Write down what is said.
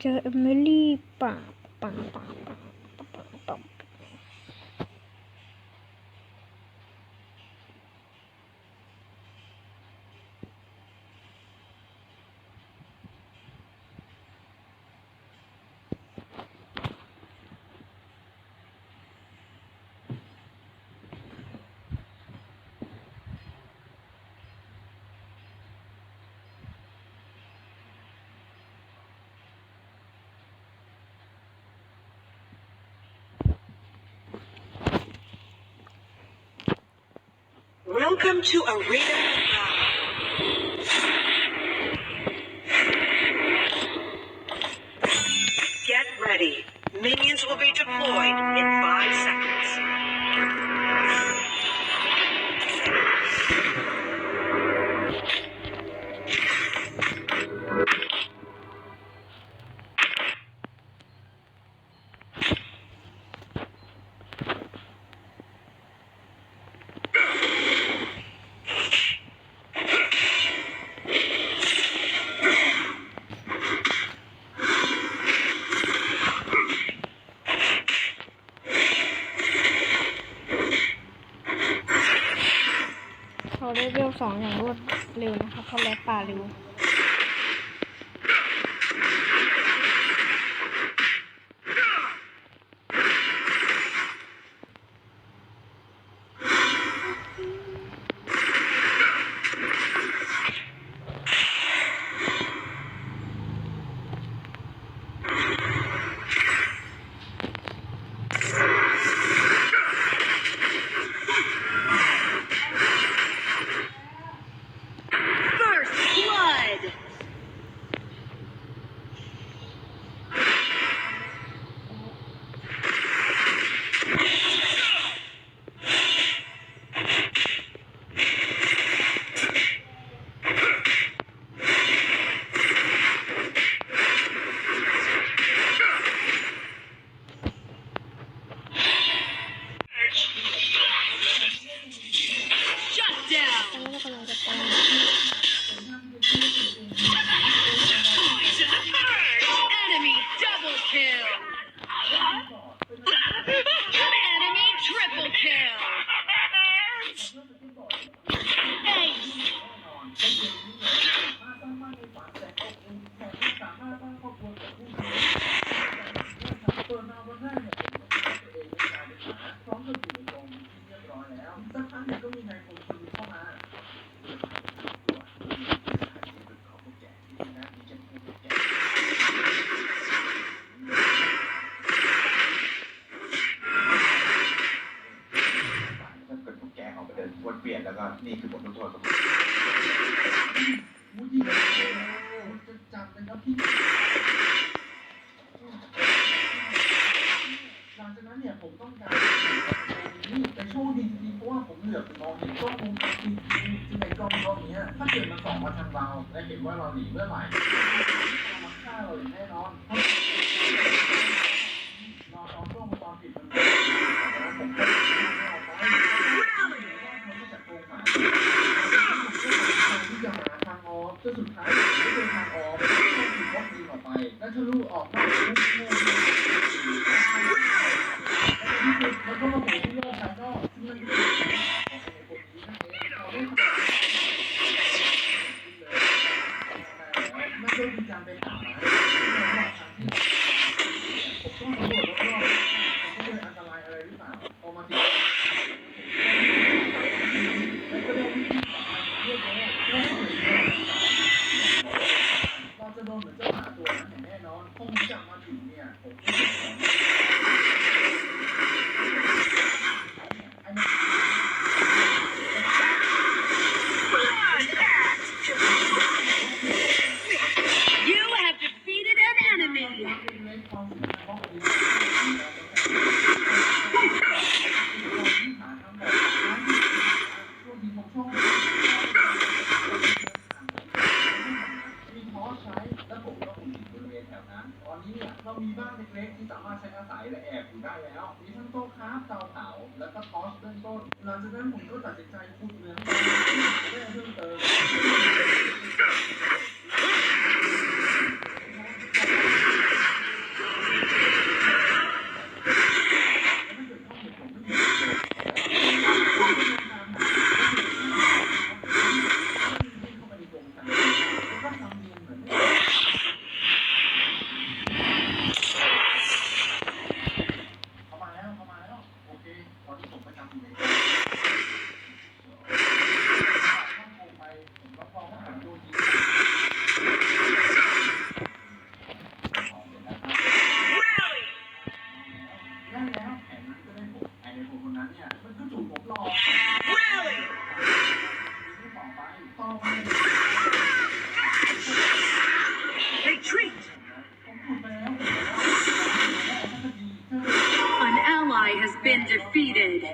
เจอเอมิลี่ป่าป่าป่าป่าป่าป่าป่า Welcome to Arena Get ready. Minions will be deployed in five seconds.. ได้เวลสองอย่างรวดเร็วนะคะเขาแลกป่าเร็ว Enemy double kill! ดินวนเปลี่ยนแล้วก็นี่คือบทลงโทษของมุจิเลยจะจับเลยครับพี่หลังจากนั้นเนี่ยผมต้องการนี่แต่โชคดีจริงๆเพราะว่าผมเหลือบมองเห็นกล้องวงจรปิดในกล้องกล้องนี้ถ้าเกิดมันส่องมาทางเราและเห็นว่าเราหนีเมื่อไหร่ จนสุดท้ายไม่เป็นทางออกต้องถูกบล็อกยิงออกไป แล้วทะลุออกนอกคุกโง่แล้วก็มาโผล่ที่โลกภายนอกที่มันเป็นคนนี้นั่นเองเราได้มันก็มีการไปหาหมาที่มันว่าทางที่ผมต้องสำรวจรอบๆผมก็เลยอันตรายอะไรหรือเปล่าพอมาถึง นอนเหมือนเจ้าหมาตัวนั้นอย่างแน่นอนคงจับมาถึงเนี่ยผม เล็กๆที่สามารถใช้อาศัยและแอบอยู่ได้แล้ว มีทั้งโต๊ะคราเตาเผาและก็ทอสเบื้องต้น หลังจากนั้นผมก็ตัดสินใจขุดเหมืองไปเพื่อเพิ่มเติม defeated.